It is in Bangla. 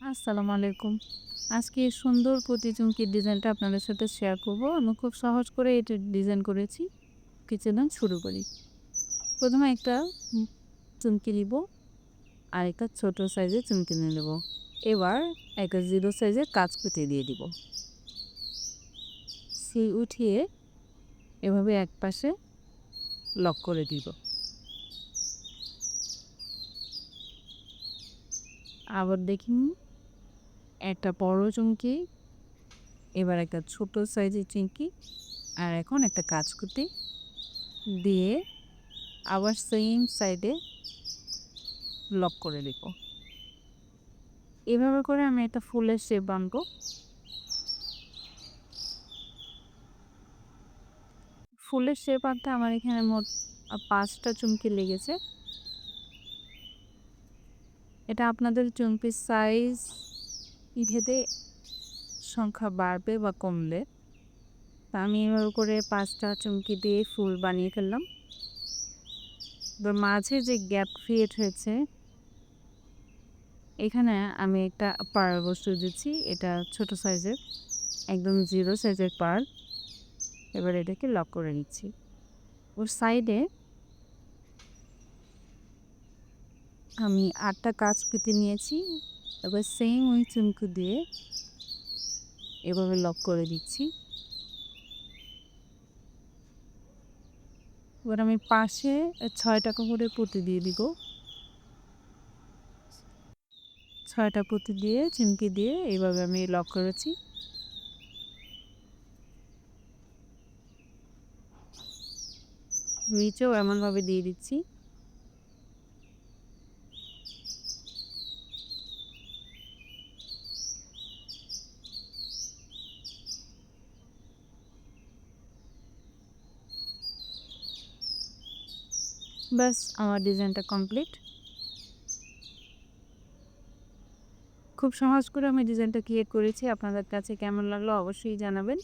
আসসালামু আলাইকুম। আজকে এই সুন্দর পুঁতি চুমকির ডিজাইনটা আপনাদের সাথে শেয়ার করব। আমি খুব সহজ করে এটা ডিজাইন করেছি। কিচেন শুরু করি। প্রথমে একটা চুমকি নিব আর একটা ছোটো সাইজের চুমকি নিয়ে নেব। এবার একটা জিরো সাইজের কাজ পুঁতি দিয়ে দিব। সেই উঠিয়ে এভাবে এক পাশে লক করে দিব। আবার দেখি একটা বড় চুমকি, এবার একটা ছোট সাইজের চুমকি, আর এখন একটা কাজকুতি দিয়ে আবার সেম সাইডে লক করে দেব এভাবে করে আমি একটা ফুলের শেপ বানবো। ফুলের শেপ আনতে আমার এখানে মোট পাঁচটা চুমকি লেগেছে। এটা আপনাদের চুমকির সাইজ ভেদে সংখ্যা বাড়বে বা কমলে তা আমি এভাবে করে পাঁচটা চুমকি দিয়ে ফুল বানিয়ে ফেললাম। এবার মাঝে যে গ্যাপ ক্রিয়েট হয়েছে, এখানে আমি একটা পার বস্তু দিচ্ছি। এটা ছোট সাইজের, একদম জিরো সাইজের পার এবার এটাকে লক করে নিচ্ছি। ওর সাইডে আমি আটটা কাজ পেতে নিয়েছি। এবার সেম ওই চুমকু দিয়ে এভাবে লক করে দিচ্ছি। এবার আমি পাশে ছয় টাকা করে পুঁতি দিয়ে দিব। ছয়টা পুঁতি দিয়ে, চিমকি দিয়ে এইভাবে আমি লক করেছি। নিচেও এমনভাবে দিয়ে দিচ্ছি। ব্যাস, আমার ডিজাইনটা কমপ্লিট। খুব সহজ করে আমি ডিজাইনটা ক্রিয়েট করেছি। আপনাদের কাছে কেমন লাগল অবশ্যই জানাবেন।